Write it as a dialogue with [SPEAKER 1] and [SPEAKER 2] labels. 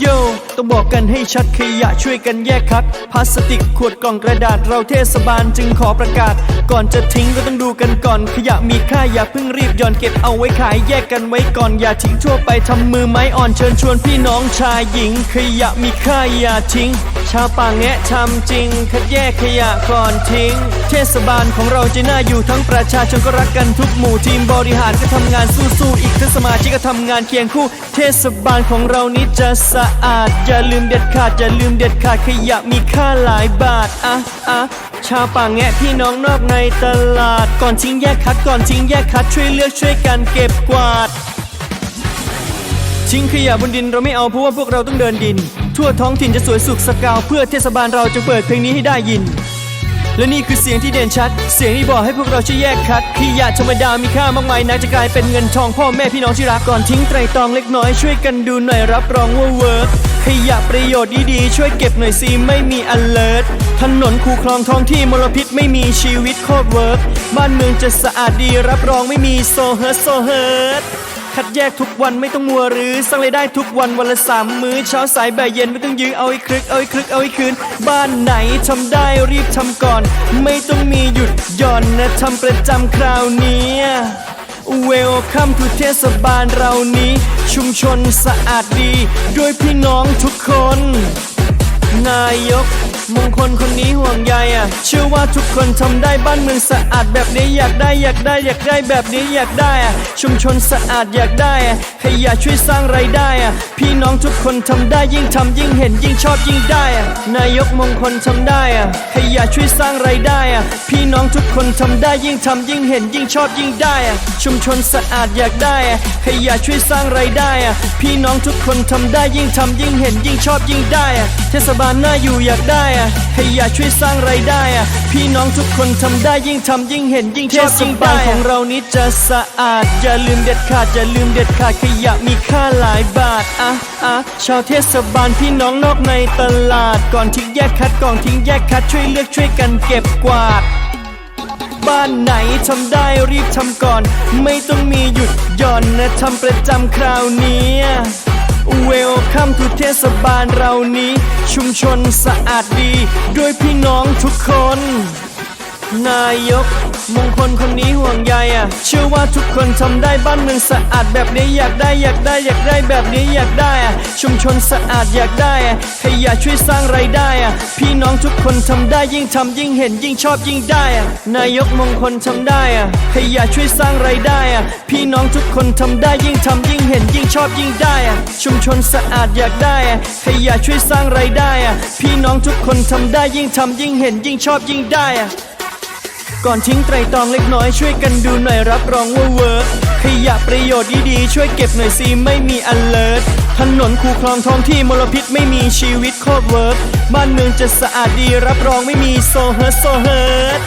[SPEAKER 1] โย ต้องบอกกันให้ชัดขยะช่วยกันแยกคัดพลาสติกขวดกล่องกระดาษเราเทศบาลจึงขอประกาศ ก่อนจะทิ้งก็ต้องดูกันก่อน ขยะมีค่าอย่าเพิ่งรีบย่อนเก็บเอาไว้ขายแยกกันไว้ก่อนอย่าทิ้งทั่วไปทำมือไม้อ่อนเชิญชวนพี่น้องชายหญิง ขยะมีค่าอย่าทิ้ง ชาวป่าแงะทำจริง คัดแยกขยะก่อนทิ้ง เทศบาลของเราจะน่าอยู่ทั้งประชาชนก็รักกันทุกหมู่ทีมบริหารก็ทำงานสู้ๆอีกทั้งสมาชิกก็ทำงานเคียงคู่ เทศบาลของเรานี้จะสะอาดอย่าลืมเด็ดขาดอย่าลืมเด็ดขาดขยะมีค่าหลายบาทอะอะชาวป่าแงะพี่น้องนอกในตลาด ก่อนทิ้งแยกคัดก่อนทิ้งแยกคัดช่วยเลือกช่วยกันเก็บกวาด ทิ้งขยะบนดินเราไม่เอาเพราะว่าพวกเราต้องเดินดิน ทั่วท้องถิ่นจะสวยสุขสกาวเพื่อเทศบาลเราจะเปิดเพลงนี้ให้ได้ยิน และนี่คือเสียงที่เด่นชัด เสียงที่บอกให้พวกเราช่วยแยกคัดขยะธรรมดามีค่ามากมายนะจะกลายเป็นเงินทองพ่อแม่พี่น้องที่รักก่อนทิ้งไตรตรองเล็กน้อยช่วยกันดูหน่อยรับรองว่าเวิร์กขยะประโยชน์ดีๆช่วยเก็บหน่อยสิไม่มี alert ถนนคูคลองท้องที่มลพิษไม่มีชีวิตโคตรเวิร์กบ้านเมืองจะสะอาดดีรับรองไม่มีโซเฮิร์ตโซเฮิร์ต คัดแยกทุกวันไม่ต้องมัวหรือสร้างรายได้ทุกวันวันละสามมื้อเช้าสายบ่ายเย็นไม่ต้องยื้อเอาไอ้คลึกเอาไอ้คลึกเอาไอ้คืน บ้านไหนทำได้รีบทำก่อน ไม่ต้องมีหยุดหย่อนนะทำประจำคราวนี้เวลคัมทูเทศบาลเรานี้ ชุมชนสะอาดดี ด้วยพี่น้องทุกคน นายก มงคลคนนี้ห่วงใยอะ เชื่อว่าทุกคนทำได้บ้านเมืองสะอาดแบบนี้อยากได้อยากได้อยากได้แบบนี้อยากได้อะ ชุมชนสะอาดอยากได้อะขยะช่วยสร้างไรายได้อะ พี่น้องทุกคนทำได้ยิ่งทำยิ่งเห็นยิ่งชอบยิ่งได้อะ นายกมงคลทำได้อะ ขยะช่วยสร้างไรายได้อะ พี่น้องทุกคนทำได้ยิ่งทำยิ่งเห็นยิ่งชอบยิ่งได้อะ ชุมชนสะอาดอยากได้อะ ขยะช่วยสร้างไรายได้อะ พี่น้องทุกคนทำได้ยิ่งทำยิ่งเห็นยิ่งชอบยิ่งได้อะ เทศบาลน่าอยู่อยากได้อะขยะช่วยสร้างไรายได้อะพี่น้องทุกคนทำได้ยิ่งทำยิ่งเห็นยิ่งชอบยิ่งได้ของเรานี้จะสะอาด อย่าลืมเด็ดขาดอย่าลืมเด็ดขาดขยะมีค่าหลายบาทอะอะชาวเทศบาลพี่น้องนอกในตลาด ก่อนทิ้งแยกคัดก่อนทิ้งแยกคัดช่วยเลือกช่วยกันเก็บกวาด บ้านไหนทำได้รีบทำก่อน ไม่ต้องมีหยุดหย่อนนะทำประจำคราวนี้ เวลคัมทูเทศบาลเรานี้ ชุมชนสะอาดดี ด้วยพี่น้องทุกคน นายก มงคลคนนี้ห่วงใยอะ เชื่อว่าทุกคนทำได้บ้านเมืองสะอาดแบบนี้อยากได้อยากได้อยากได้แบบนี้อยากได้อะ ชุมชนสะอาดอยากได้อะขยะช่วยสร้างไรายได้อะ พี่น้องทุกคนทำได้ยิ่งทำยิ่งเห็นยิ่งชอบยิ่งได้อะ นายกมงคลทำได้อะขยะช่วยสร้างไรายได้อะ พี่น้องทุกคนทำได้ยิ่งทำยิ่งเห็นยิ่งชอบยิ่งได้อะ ชุมชนสะอาดอยากได้อะขยะช่วยสร้างไรายได้อะ พี่น้องทุกคนทำได้ยิ่งทำยิ่งเห็นยิ่งชอบยิ่งได้อะ ก่อนทิ้งไตรตองเล็กน้อยช่วยกันดูหน่อยรับรองว่าเวิร์กขยะประโยชน์ดีๆช่วยเก็บหน่อยสิไม่มีอันเลิศถนนคูคลองท้องที่มลพิษไม่มีชีวิตโคตรเวิร์กบ้านเมืองจะสะอาดดีรับรองไม่มีโซเฮิร์ตโซเฮิร์ต